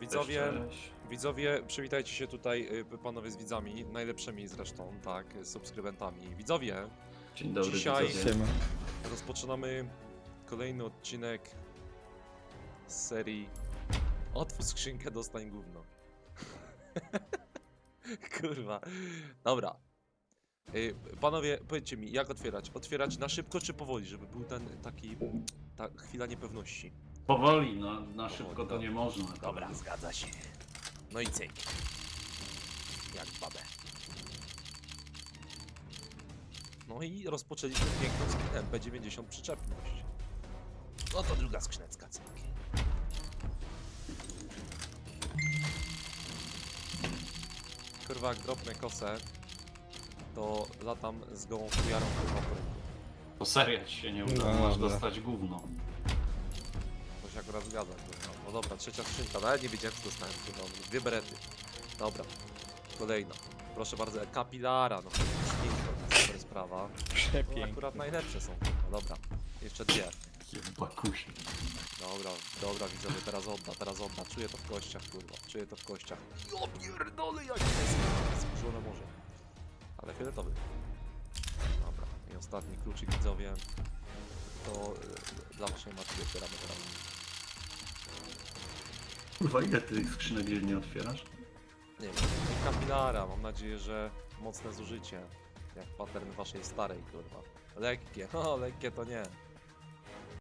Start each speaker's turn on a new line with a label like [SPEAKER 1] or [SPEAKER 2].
[SPEAKER 1] Widzowie, widzowie, przywitajcie się tutaj, y, panowie z widzami, najlepszymi zresztą, tak, z subskrybentami. Widzowie,
[SPEAKER 2] Dzień dobry,
[SPEAKER 1] Dzisiaj-
[SPEAKER 2] widzowie.
[SPEAKER 3] Siema.
[SPEAKER 1] rozpoczynamy kolejny odcinek z serii Otwórz skrzynkę, dostań gówno. Kurwa. Dobra. Y, Panowie, powiedzcie mi, jak otwierać? Otwierać na szybko czy powoli, żeby był ten taki, ta chwila niepewności?
[SPEAKER 2] Powoli, no, na szybko to nie można.
[SPEAKER 1] Dobra, zgadza się. No i cyk. Jak babę. No i rozpoczęliśmy piękną skrzynę B90 przyczepność. No to druga skrzynecka, cyk. Kurwa, jak dropnę kosę, to latam z gołą fujarą kurwa po rynku.
[SPEAKER 2] To seria ci się nie uda,
[SPEAKER 3] No,
[SPEAKER 2] masz
[SPEAKER 3] dobra.
[SPEAKER 2] dostać gówno.
[SPEAKER 1] Się akurat zgadza, kurwa. No dobra, trzecia skrzynka, nawet nie wiedziałem co dostałem, kurwa, dwie berety. Dobra, kolejna. Proszę bardzo, kapilara, no piękna, super sprawa. No,
[SPEAKER 3] Przepięknie.
[SPEAKER 1] akurat najlepsze są, kurwa, dobra. Jeszcze dwie.
[SPEAKER 2] Jebakusie.
[SPEAKER 1] Dobra, dobra widzowie, teraz odda, teraz odda. Czuję to w kościach, kurwa, czuję to w kościach. Ja pierdolę, jak jest skurzone morze. Ale fioletowy. Dobra, i ostatni kluczyk widzowie. To y, dla waszej matki otwieramy teraz.
[SPEAKER 2] Kurwa, ile ty tych skrzynek dziennie otwierasz?
[SPEAKER 1] Nie wiem, kapilara, mam nadzieję, że mocne zużycie. Jak pattern waszej starej, kurwa. Lekkie, o lekkie to nie.